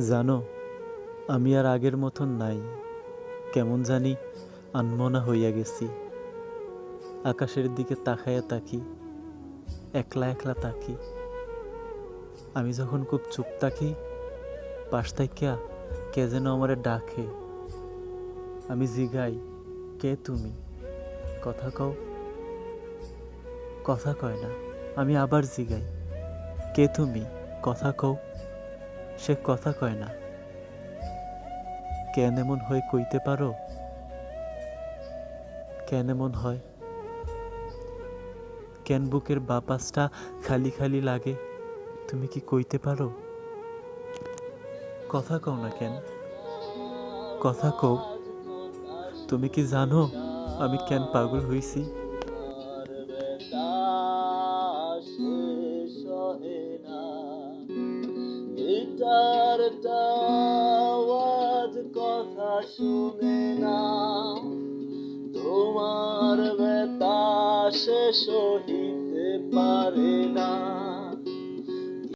জানো, আমি আর আগের মতন নাই। কেমন জানি আনমনা হইয়া গেছি। আকাশের দিকে তাকাইয়া তাকি একলা একলা তাকি আমি যখন খুব চুপ থাকি, পাশ থাইকা কে যেন আমারে ডাকে। আমি জিগাই, কে তুমি? কথা কও। কথা কয় না, আমি আবার জিগাই, কে তুমি? কথা কও। সে কথা কয় না। কেন এমন হয় কইতে পারো? কেন এমন হয়? কেন বুকের বাপাসটা খালি খালি লাগে? তুমি কি কইতে পারো? কথা কও না কেন? কথা কও। তুমি কি জানো আমি কেন পাগল হইছি? গিটারটা আওয়াজ কথা শুনে না তোমার বেতা সে সহিতে পারে না।